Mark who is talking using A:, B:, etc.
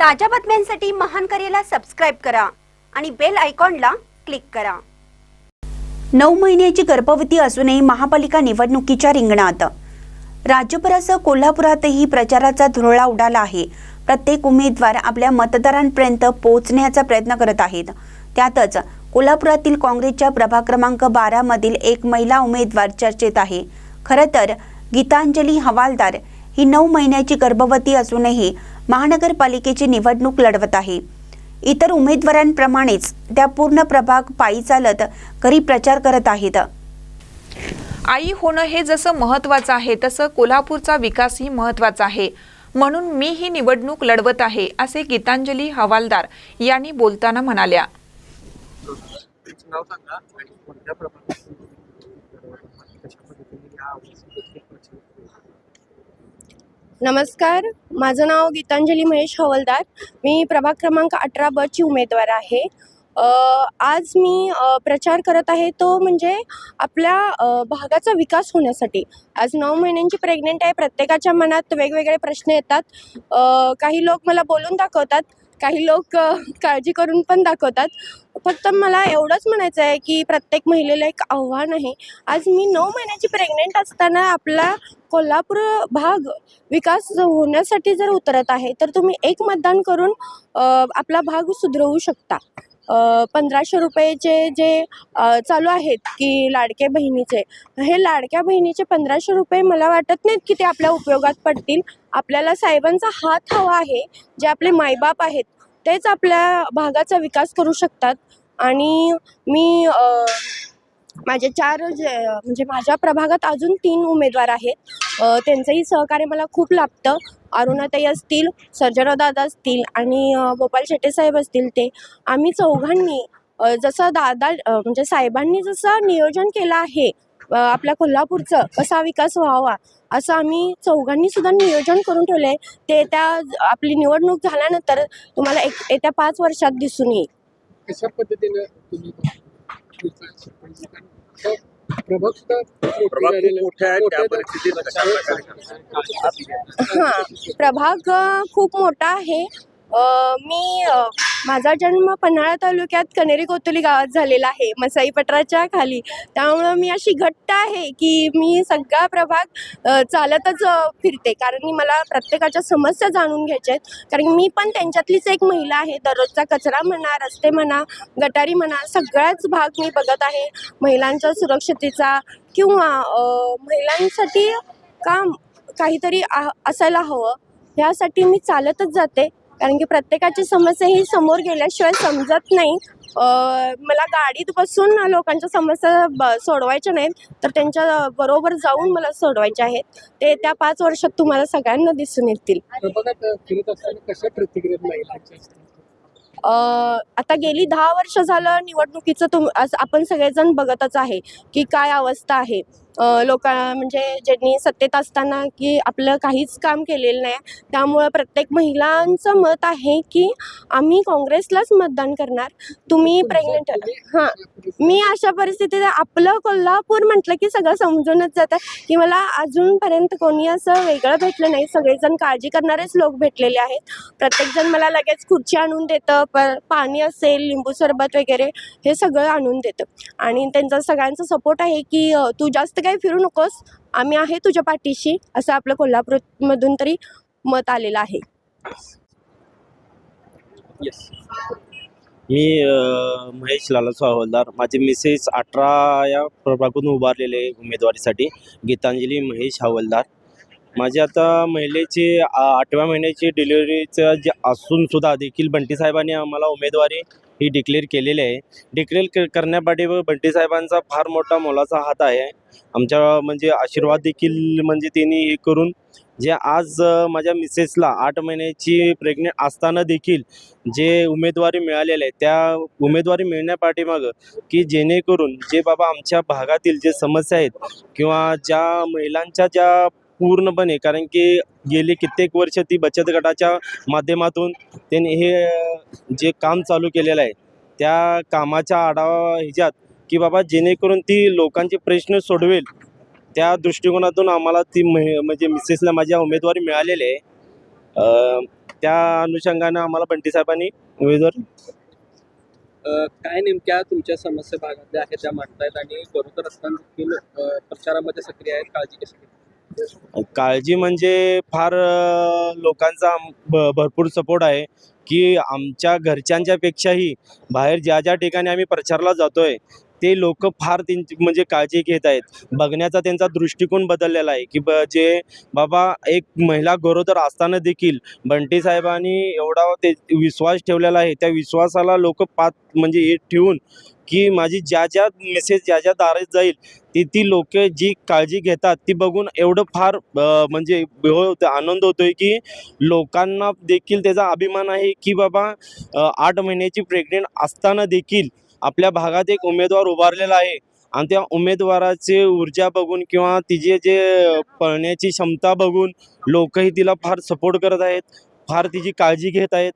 A: ताज्या बातम्यांसाठी महान करेला सबस्क्राईब करा आणि बेल आयकॉनला क्लिक करा. नऊ महिन्याची गर्भवती असूनही महापालिका निवडणुकीच्या रिंगणात. राज्यभरासह कोल्हापुरातही प्रचाराचा धुरळा उडाला आहे. प्रत्येक उमेदवार आपल्या मतदारांपर्यंत पोहोचण्याचा प्रयत्न करत आहेत. त्यातच कोल्हापुरातील काँग्रेसच्या प्रभाग क्रमांक बारा मधील एक महिला उमेदवार चर्चेत आहे. खरं तर गीतांजली हवालदार ही नऊ महिन्याची गर्भवती असूनही महानगरपालिकेची निवडणूक लढवत आहे. इतर उमेदवारांप्रमाणेच त्या पूर्ण प्रभाग पायी चालत घरी प्रचार करत आहेत.
B: आई होणं हे जसं महत्त्वाचं आहे तसं कोल्हापूरचा विकासही महत्त्वाचा आहे. म्हणून मी ही निवडणूक लढवत आहे असे गीतांजली हवालदार यांनी बोलताना म्हणाल्या
C: तुमचं नाव सांगा आणि कोणत्या प्रमाणात कशा पद्धतीने या आवडीचे प्रचार
D: नमस्कार माझं नाव गीतांजली महेश हवलदार. मी प्रभाग क्रमांक अठरा बची उमेदवार आहे. आज मी प्रचार करत आहे तो म्हणजे आपल्या भागाचा विकास होण्यासाठी. आज नऊ महिन्यांची प्रेग्नेंट आहे प्रत्येकाच्या मनात वेगवेगळे प्रश्न येतात. काही लोक मला बोलून दाखवतात. काही लोक काळजी करून पण दाखवतात. फक्त मला एवढंच म्हणायचं आहे की प्रत्येक महिलेला एक आव्हान आहे. आज मी नऊ महिन्याची प्रेग्नेंट असताना आपला कोल्हापूर भाग विकास होण्यासाठी जर उतरत आहे तर तुम्ही एक मतदान करून आपला भाग सुधरवू शकता. पंधराशे रुपयेचे जे चालू आहेत की लाडके बहिणीचे हे लाडक्या बहिणीचे पंधराशे रुपये मला वाटत नाहीत की ते आपल्या उपयोगात पडतील. आपल्याला साहेबांचा हात हवा आहे जे आपले मायबाप आहेत तेच आपल्या भागाचा विकास करू शकतात. आणि मी माझे चार जे म्हणजे माझ्या प्रभागात अजून तीन उमेदवार आहेत. त्यांचंही सहकार्य मला खूप लाभतं. अरुणाताई असतील सर्जराव दादा असतील आणि गोपाल शेट्टे साहेब असतील ते. आम्ही चौघांनी जसं दादा म्हणजे साहेबांनी जसं नियोजन केलं आहे आपल्या कोल्हापूरचं कसा विकास व्हावा असं आम्ही चौघांनी सुद्धा नियोजन करून ठेवलं आहे ते त्या आपली निवडणूक झाल्यानंतर तुम्हाला एक येत्या पाच वर्षात दिसून येईल.
C: कशा पद्धतीने
D: हां प्रभाग खूप मोठा आहे. मी माझा जन्म पन्हाळा तालुक्यात कनेरी कोतुली गावात झालेला आहे मसाई पटराच्या खाली. त्यामुळं मी अशी घट्ट आहे की मी सगळा प्रभाग चालतच फिरते. कारण की मला प्रत्येकाच्या समस्या जाणून घ्यायच्या आहेत. कारण मी पण त्यांच्यातलीच एक महिला आहे. दररोजचा कचरा म्हणा रस्ते म्हणा गटारी म्हणा सगळाच भाग मी बघत आहे. महिलांच्या सुरक्षतेचा किंवा महिलांसाठी काम काहीतरी आ असायला हवं. ह्यासाठी मी चालतच जाते. कारण की प्रत्येकाची समस्या ही समोर गेल्याशिवाय समजत नाही. मला गाडीत बसून लोकांच्या समस्या ब सोडवायच्या नाहीत तर त्यांच्या बरोबर जाऊन मला सोडवायच्या आहेत. ते त्या पाच वर्षात तुम्हाला सगळ्यांना दिसून येतील. आता गेली दहा वर्ष झालं निवडणुकीचं तुम आपण सगळेजण बघतच आहे की काय अवस्था आहे. लोका म्हणजे ज्यांनी सत्तेत असताना की आपलं काहीच काम केलेलं नाही त्यामुळं प्रत्येक महिलांचं मत आहे की आम्ही काँग्रेसलाच मतदान करणार. तुम्ही प्रेग्नेंट हां. मी अशा परिस्थितीत आपलं कोल्हापूर म्हटलं की सगळं समजूनच जातं. की मला अजूनपर्यंत कोणी असं वेगळं भेटलं नाही. सगळेजण काळजी करणारेच लोक भेटलेले आहेत. प्रत्येकजण मला लगेच खुर्ची आणून देतं प पाणी असेल लिंबू सरबत वगैरे हे सगळं आणून देतं. आणि त्यांचा सगळ्यांचा सपोर्ट आहे की तू जास्त काही फिरू नकोस. आम्ही आहे तुझ्या पाठीशी असं आपलं कोल्हापूरमधून तरी मत आलेलं आहे.
E: मी अ, महेश लालासो हवालदार. माझे मिसेस अठरा या प्रभागातून उभारलेले उमेदवारीसाठी. गीतांजली महेश हवालदार. माझे आता महिलेचे आ, आठव्या महिन्याची डिलिव्हरीचं जे असून सुद्धा देखील बंटी साहेबांनी आम्हाला उमेदवारी ही डिक्लेअर केलेली आहे. डिक्लेअर क करण्यापाठी बंटी साहेबांचा फार मोठा मोलाचा हात आहे. आमच्या म्हणजे आशीर्वाद देखील म्हणजे त्यांनी हे करून जे आज माझ्या मिसेसला आठ महिन्याची प्रेग्नेंट असताना देखील जे उमेदवारी मिळालेले आहे त्या उमेदवारी मिळण्यापाठीमागं की जेणेकरून जे बाबा आमच्या भागातील जे समस्या आहेत किंवा ज्या महिलांच्या ज्या पूर्णपणे कारण की गेली कित्येक वर्ष ती बचत गटाच्या माध्यमातून त्यांनी हे जे काम चालू केलेलं आहे त्या कामाच्या आढावा ह्याच्यात की बाबा जेणेकरून ती लोकांचे प्रश्न सोडवेल त्या दृष्टिकोनातून आम्हाला ती म्हणजे मिसेसला माझ्या उमेदवारी मिळालेली आहे. त्या अनुषंगानं आम्हाला बंटी साहेबांनी उमेदवार
C: काय नेमक्या तुमच्या समस्या भागातल्या आहेत त्या मांडतायत आणि गरोदर असताना देखील प्रचारामध्ये सक्रिय आहेत काळजी कशी
E: काळजी म्हणजे फार लोकांचा भरपूर सपोर्ट आहे की आमच्या घरच्यांच्यापेक्षाही बाहेर ज्या ज्या ठिकाणी आम्ही प्रचारला जातोय ते लोक फार त्यांची म्हणजे काळजी घेत आहेत. बघण्याचा त्यांचा दृष्टिकोन बदललेला आहे की ब जे बाबा एक महिला गरोदर असताना देखील बंटी साहेबांनी एवढा ते विश्वास ठेवलेला आहे. त्या विश्वासाला लोक पात म्हणजे हे ठेवून की माझी ज्या ज्या मेसेज ज्या ज्या दारे जाईल ती ती लोक जी काळजी घेतात ती बघून एवढं फार म्हणजे होतं आनंद होतोय की लोकांना देखील त्याचा अभिमान आहे की बाबा आठ महिन्याची प्रेग्नेंट असताना देखील आपल्या भागात एक उमेदवार उभारलेला आहे. आणि त्या उमेदवाराचे ऊर्जा बघून किंवा तिचे जे पळण्याची क्षमता बघून लोकही तिला फार सपोर्ट करत आहेत फार तिची काळजी घेत आहेत.